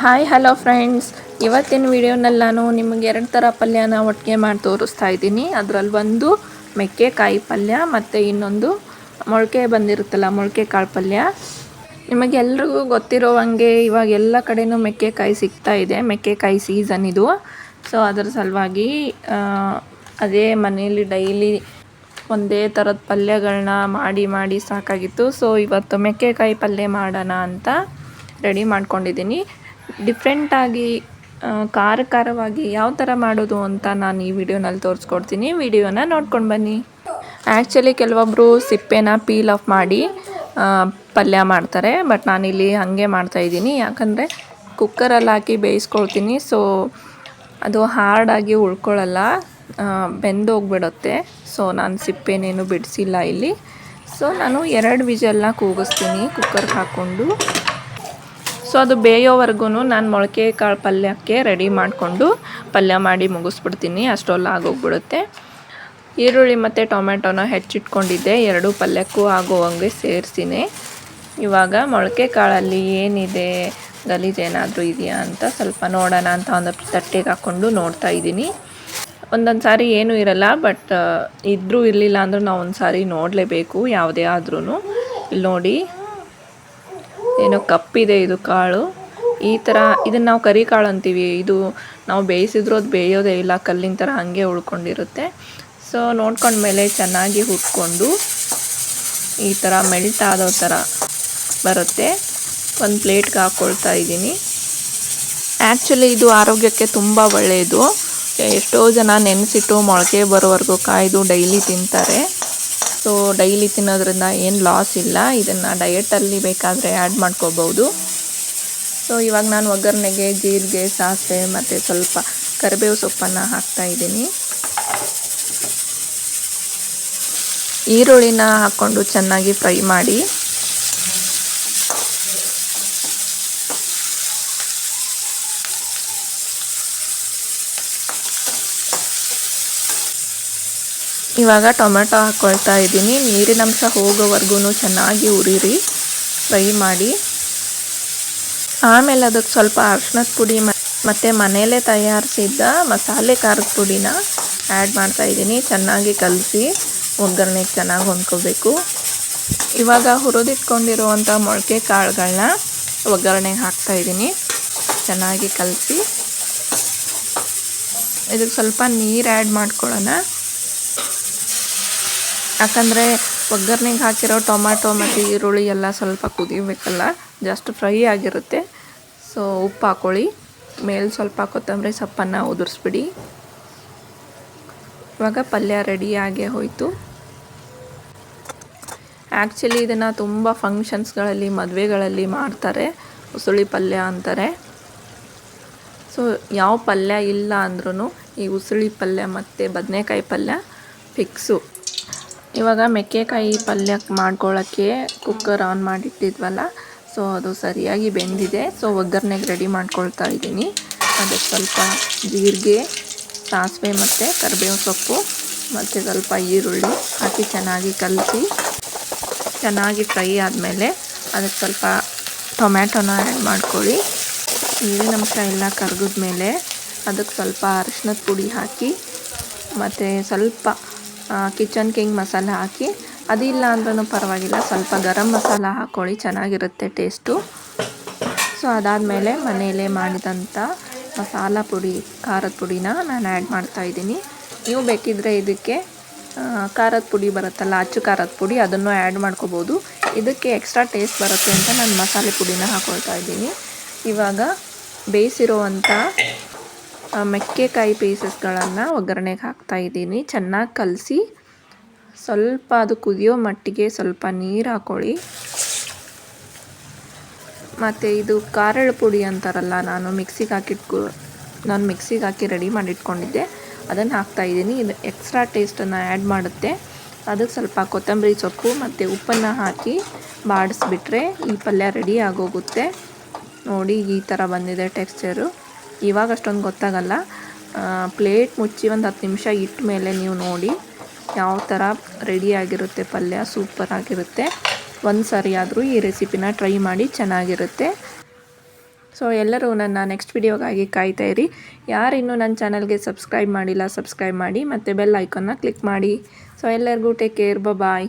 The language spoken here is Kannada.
ಹಾಯ್ ಹಲೋ ಫ್ರೆಂಡ್ಸ್ ಇವತ್ತಿನ ವಿಡಿಯೋನಲ್ಲಿ ನಾನು ನಿಮಗೆ ಎರಡು ಥರ ಪಲ್ಯನ ಒಟ್ಟಿಗೆ ಮಾಡಿ ತೋರಿಸ್ತಾ ಇದ್ದೀನಿ. ಅದರಲ್ಲಿ ಒಂದು ಮೆಕ್ಕೆಕಾಯಿ ಪಲ್ಯ ಮತ್ತು ಇನ್ನೊಂದು ಮೊಳಕೆ ಬಂದಿರುತ್ತಲ್ಲ ಮೊಳಕೆ ಕಾಳು ಪಲ್ಯ. ನಿಮಗೆಲ್ರಿಗೂ ಗೊತ್ತಿರೋ ಹಂಗೆ ಇವಾಗ ಎಲ್ಲ ಕಡೆಯೂ ಮೆಕ್ಕೆಕಾಯಿ ಸಿಗ್ತಾ ಇದೆ. ಮೆಕ್ಕೆಕಾಯಿ ಸೀಸನ್ ಇದು. ಸೊ ಅದರ ಸಲುವಾಗಿ ಅದೇ ಮನೆಯಲ್ಲಿ ಡೈಲಿ ಒಂದೇ ಥರದ ಪಲ್ಯಗಳನ್ನ ಮಾಡಿ ಮಾಡಿ ಸಾಕಾಗಿತ್ತು. ಸೊ ಇವತ್ತು ಮೆಕ್ಕೆಕಾಯಿ ಪಲ್ಯ ಮಾಡೋಣ ಅಂತ ರೆಡಿ ಮಾಡ್ಕೊಂಡಿದ್ದೀನಿ. ಡಿಫ್ರೆಂಟಾಗಿ ಖಾರ ಖಾರವಾಗಿ ಯಾವ ಥರ ಮಾಡೋದು ಅಂತ ನಾನು ಈ ವಿಡಿಯೋನಲ್ಲಿ ತೋರಿಸ್ಕೊಡ್ತೀನಿ. ವಿಡಿಯೋನ ನೋಡ್ಕೊಂಡು ಬನ್ನಿ. ಆ್ಯಕ್ಚುಲಿ ಕೆಲವೊಬ್ಬರು ಸಿಪ್ಪೆನ ಪೀಲ್ ಆಫ್ ಮಾಡಿ ಪಲ್ಯ ಮಾಡ್ತಾರೆ. ಬಟ್ ನಾನಿಲ್ಲಿ ಹಾಗೆ ಮಾಡ್ತಾಯಿದ್ದೀನಿ ಯಾಕಂದರೆ ಕುಕ್ಕರಲ್ಲಿ ಹಾಕಿ ಬೇಯಿಸ್ಕೊಳ್ತೀನಿ. ಸೊ ಅದು ಹಾರ್ಡಾಗಿ ಉಳ್ಕೊಳ್ಳಲ್ಲ ಬೆಂದೋಗ್ಬಿಡುತ್ತೆ ಸೊ ನಾನು ಸಿಪ್ಪೆನೇನು ಬಿಡಿಸಿಲ್ಲ ಇಲ್ಲಿ. ಸೊ ನಾನು ಎರಡು ವಿಜಲ್ನ ಕೂಗಿಸ್ತೀನಿ. ಕುಕ್ಕರ್ಗೆ ಹಾಕ್ಕೊಂಡು. ಸೊ ಅದು ಬೇಯೋವರೆಗೂ ನಾನು ಮೊಳಕೆ ಕಾಳು ಪಲ್ಯಕ್ಕೆ ರೆಡಿ ಮಾಡಿಕೊಂಡು ಪಲ್ಯ ಮಾಡಿ ಮುಗಿಸ್ಬಿಡ್ತೀನಿ. ಅಷ್ಟೊಲ್ಲ ಆಗೋಗ್ಬಿಡುತ್ತೆ. ಈರುಳ್ಳಿ ಮತ್ತು ಟೊಮೆಟೊನ ಹೆಚ್ಚಿಟ್ಕೊಂಡಿದ್ದೆ. ಎರಡೂ ಪಲ್ಯಕ್ಕೂ ಆಗೋವಂಗೆ ಸೇರಿಸ್ತೀನಿ ಇವಾಗ ಮೊಳಕೆ ಕಾಳಲ್ಲಿ ಏನಿದೆ, ಗಲೀಜು ಏನಾದರೂ ಇದೆಯಾ ಅಂತ ಸ್ವಲ್ಪ ನೋಡೋಣ ಅಂತ ಒಂದು ತಟ್ಟೆಗೆ ಹಾಕ್ಕೊಂಡು ನೋಡ್ತಾ ಇದ್ದೀನಿ. ಒಂದೊಂದು ಸಾರಿ ಏನೂ ಇರಲ್ಲ, ಬಟ್ ಇದ್ದರೂ ಇರಲಿಲ್ಲ ಅಂದರೂ ನಾವು ಒಂದು ಸಾರಿ ನೋಡಲೇಬೇಕು, ಯಾವುದೇ ಆದ್ರೂ ಇಲ್ಲಿ ನೋಡಿ ಏನೋ ಕಪ್ಪಿದೆ ಇದು ಕಾಳು. ಈ ಥರ ಇದನ್ನು ನಾವು ಕರಿ ಕಾಳು ಅಂತೀವಿ. ಇದು ನಾವು ಬೇಯಿಸಿದ್ರು ಅದು ಬೇಯೋದೇ ಇಲ್ಲ, ಕಲ್ಲಿನ ಥರ ಹಾಗೆ ಉಳ್ಕೊಂಡಿರುತ್ತೆ. ಸೊ ನೋಡ್ಕೊಂಡ್ಮೇಲೆ ಚೆನ್ನಾಗಿ ಹುಟ್ಕೊಂಡು ಈ ಥರ ಮೆಲ್ಟ್ ಆದೋ ಥರ ಬರುತ್ತೆ. ಒಂದು ಪ್ಲೇಟ್ಗೆ ಹಾಕ್ಕೊಳ್ತಾ ಇದ್ದೀನಿ. ಆ್ಯಕ್ಚುಲಿ ಇದು ಆರೋಗ್ಯಕ್ಕೆ ತುಂಬ ಒಳ್ಳೆಯದು ಎಷ್ಟೋ ಜನ ನೆನೆಸಿಟ್ಟು ಮೊಳಕೆ ಬರೋವರೆಗೂ ಕಾಯ್ದು ಡೈಲಿ ತಿಂತಾರೆ. ಸೊ ಡೈಲಿ ತಿನ್ನೋದ್ರಿಂದ ಏನು ಲಾಸ್ ಇಲ್ಲ. ಇದನ್ನು ಡಯೆಟಲ್ಲಿ ಬೇಕಾದರೆ ಆ್ಯಡ್ ಮಾಡ್ಕೋಬೋದು. ಸೊ ಇವಾಗ ನಾನು ಒಗ್ಗರಣೆಗೆ, ಜೀರಿಗೆ, ಸಾಸಿವೆ ಮತ್ತು ಸ್ವಲ್ಪ ಕರಿಬೇವು ಸೊಪ್ಪನ್ನು ಹಾಕ್ತಾ ಇದ್ದೀನಿ. ಈರುಳ್ಳಿನ ಹಾಕ್ಕೊಂಡು ಚೆನ್ನಾಗಿ ಫ್ರೈ ಮಾಡಿ. ಇವಾಗ ಟೊಮೆಟೊ ಹಾಕ್ಕೊಳ್ತಾ ಇದ್ದೀನಿ. ನೀರಿನ ಅಂಶ ಹೋಗೋವರೆಗೂ ಚೆನ್ನಾಗಿ ಉರಿರಿ ಫ್ರೈ ಮಾಡಿ. ಆಮೇಲೆ ಅದಕ್ಕೆ ಸ್ವಲ್ಪ ಅರ್ಶಿನದ ಪುಡಿ ಮತ್ತು ಮನೆಯಲ್ಲೇ ತಯಾರಿಸಿದ್ದ ಮಸಾಲೆ ಖಾರದ ಪುಡಿನ ಆ್ಯಡ್ ಮಾಡ್ತಾ ಇದ್ದೀನಿ. ಚೆನ್ನಾಗಿ ಕಲಸಿ ಒಗ್ಗರಣೆಗೆ ಚೆನ್ನಾಗಿ ಹೊಂದ್ಕೋಬೇಕು. ಇವಾಗ ಹುರಿದಿಟ್ಕೊಂಡಿರುವಂಥ ಮೊಳಕೆ ಕಾಳುಗಳನ್ನ ಒಗ್ಗರಣೆಗೆ ಹಾಕ್ತಾ ಇದ್ದೀನಿ. ಚೆನ್ನಾಗಿ ಕಲಸಿ. ಇದಕ್ಕೆ ಸ್ವಲ್ಪ ನೀರು ಆ್ಯಡ್ ಮಾಡ್ಕೊಳ್ಳೋಣ. ಯಾಕಂದರೆ ಒಗ್ಗರಣೆಗೆ ಹಾಕಿರೋ ಟೊಮ್ಯಾಟೊ ಮತ್ತು ಈರುಳ್ಳಿ ಎಲ್ಲ ಸ್ವಲ್ಪ ಕುದಿಬೇಕಲ್ಲ ಜಸ್ಟ್ ಫ್ರೈ ಆಗಿರುತ್ತೆ. ಸೊ ಉಪ್ಪು ಹಾಕ್ಕೊಳ್ಳಿ ಮೇಲೆ ಸ್ವಲ್ಪ ಕೊತ್ತಂಬರಿ ಸೊಪ್ಪನ್ನು ಉದುರಿಸ್ಬಿಡಿ. ಇವಾಗ ಪಲ್ಯ ರೆಡಿಯಾಗೇ ಹೋಯಿತು. ಆ್ಯಕ್ಚುಲಿ ಇದನ್ನು ತುಂಬ ಫಂಕ್ಷನ್ಸ್ಗಳಲ್ಲಿ ಮದುವೆಗಳಲ್ಲಿ ಮಾಡ್ತಾರೆ. ಉಸುಳಿ ಪಲ್ಯ ಅಂತಾರೆ. ಸೊ ಯಾವ ಪಲ್ಯ ಇಲ್ಲ ಅಂದ್ರೂ ಈ ಉಸುಳಿ ಪಲ್ಯ ಮತ್ತು ಬದನೆಕಾಯಿ ಪಲ್ಯ ಫಿಕ್ಸು ಇವಾಗ ಮೆಕ್ಕೆಕಾಯಿ ಪಲ್ಯ ಮಾಡ್ಕೊಳ್ಳೋಕ್ಕೆ ಕುಕ್ಕರ್ ಆನ್ ಮಾಡಿಟ್ಟಿದ್ವಲ್ಲ ಸೊ ಅದು ಸರಿಯಾಗಿ ಬೆಂದಿದೆ. ಸೊ ಒಗ್ಗರಣೆಗೆ ರೆಡಿ ಮಾಡ್ಕೊಳ್ತಾ ಇದ್ದೀನಿ. ಅದಕ್ಕೆ ಸ್ವಲ್ಪ ಜೀರಿಗೆ, ಸಾಸಿವೆ ಮತ್ತು ಕರಿಬೇವು ಸೊಪ್ಪು, ಮತ್ತು ಸ್ವಲ್ಪ ಈರುಳ್ಳಿ ಹಾಕಿ ಚೆನ್ನಾಗಿ ಕಲಸಿ, ಚೆನ್ನಾಗಿ ಫ್ರೈ ಆದಮೇಲೆ ಅದಕ್ಕೆ ಸ್ವಲ್ಪ ಟೊಮ್ಯಾಟೊನ ಆ್ಯಡ್ ಮಾಡ್ಕೊಳ್ಳಿ. ನೀರಿನ ಅಂಶ ಎಲ್ಲ ಕರಗಿದ್ಮೇಲೆ ಅದಕ್ಕೆ ಸ್ವಲ್ಪ ಅರಿಶಿನದ ಪುಡಿ ಹಾಕಿ, ಮತ್ತು ಸ್ವಲ್ಪ ಕಿಚನ್ ಕಿಂಗ್ ಮಸಾಲೆ ಹಾಕಿ. ಅದಿಲ್ಲ ಅಂದ್ರೂ ಪರವಾಗಿಲ್ಲ, ಸ್ವಲ್ಪ ಗರಂ ಮಸಾಲ ಹಾಕ್ಕೊಳ್ಳಿ ಚೆನ್ನಾಗಿರುತ್ತೆ ಟೇಸ್ಟು. ಸೊ ಅದಾದಮೇಲೆ ಮನೆಯಲ್ಲೇ ಮಾಡಿದಂಥ ಮಸಾಲ ಪುಡಿ, ಖಾರದ ಪುಡಿನ ನಾನು ಆ್ಯಡ್ ಮಾಡ್ತಾಯಿದ್ದೀನಿ ನೀವು ಬೇಕಿದ್ದರೆ ಇದಕ್ಕೆ ಖಾರದ ಪುಡಿ ಬರುತ್ತಲ್ಲ, ಅಚ್ಚು ಖಾರದ ಪುಡಿ, ಅದನ್ನು ಆ್ಯಡ್ ಮಾಡ್ಕೋಬೋದು. ಇದಕ್ಕೆ ಎಕ್ಸ್ಟ್ರಾ ಟೇಸ್ಟ್ ಬರುತ್ತೆ ಅಂತ ನಾನು ಮಸಾಲೆ ಪುಡಿನ ಹಾಕ್ಕೊಳ್ತಾ ಇದ್ದೀನಿ. ಇವಾಗ ಬೇಯಿಸಿರುವಂಥ ಮೆಕ್ಕೆಕಾಯಿ ಪೀಸಸ್ಗಳನ್ನು ಒಗ್ಗರಣೆಗೆ ಹಾಕ್ತಾ ಇದ್ದೀನಿ. ಚೆನ್ನಾಗಿ ಕಲಸಿ ಸ್ವಲ್ಪ ಅದು ಕುದಿಯೋ ಮಟ್ಟಿಗೆ ಸ್ವಲ್ಪ ನೀರು ಹಾಕ್ಕೊಳ್ಳಿ ಮತ್ತು ಇದು ಕಾರಳ ಪುಡಿ ಅಂತಾರಲ್ಲ, ನಾನು ಮಿಕ್ಸಿಗೆ ಹಾಕಿಟ್ಕೊ, ನಾನು ಮಿಕ್ಸಿಗೆ ಹಾಕಿ ರೆಡಿ ಮಾಡಿಟ್ಕೊಂಡಿದ್ದೆ. ಅದನ್ನು ಹಾಕ್ತಾ ಇದ್ದೀನಿ. ಇದು ಎಕ್ಸ್ಟ್ರಾ ಟೇಸ್ಟನ್ನು ಆ್ಯಡ್ ಮಾಡುತ್ತೆ. ಅದಕ್ಕೆ ಸ್ವಲ್ಪ ಕೊತ್ತಂಬರಿ ಸೊಪ್ಪು ಮತ್ತು ಉಪ್ಪನ್ನು ಹಾಕಿ ಬಾಡಿಸ್ಬಿಟ್ರೆ ಈ ಪಲ್ಯ ರೆಡಿ ಆಗೋಗುತ್ತೆ. ನೋಡಿ ಈ ಥರ ಬಂದಿದೆ ಟೆಕ್ಸ್ಚರು. ಇವಾಗ ಅಷ್ಟೊಂದು ಗೊತ್ತಾಗಲ್ಲ ಪ್ಲೇಟ್ ಮುಚ್ಚಿ ಒಂದು ಹತ್ತು ನಿಮಿಷ ಇಟ್ಟ ಮೇಲೆ ನೀವು ನೋಡಿ ಯಾವ ಥರ ರೆಡಿಯಾಗಿರುತ್ತೆ ಪಲ್ಯ ಸೂಪರ್ ಆಗಿರುತ್ತೆ. ಒಂದು ಸಾರಿ ಆದರೂ ಈ ರೆಸಿಪಿನ ಟ್ರೈ ಮಾಡಿ ಚೆನ್ನಾಗಿರುತ್ತೆ. ಸೊ ಎಲ್ಲರೂ ನನ್ನ ನೆಕ್ಸ್ಟ್ ವಿಡಿಯೋಗಾಗಿ ಕಾಯ್ತಾ ಇರಿ. ಯಾರು ಇನ್ನೂ ನನ್ನ ಚಾನಲ್ಗೆ ಸಬ್ಸ್ಕ್ರೈಬ್ ಮಾಡಿಲ್ಲ ಸಬ್ಸ್ಕ್ರೈಬ್ ಮಾಡಿ ಮತ್ತು ಬೆಲ್ ಐಕಾನ್ನ ಕ್ಲಿಕ್ ಮಾಡಿ. ಸೊ ಎಲ್ಲರಿಗೂ ಟೇಕ್ ಕೇರ್ ಬಾಯ್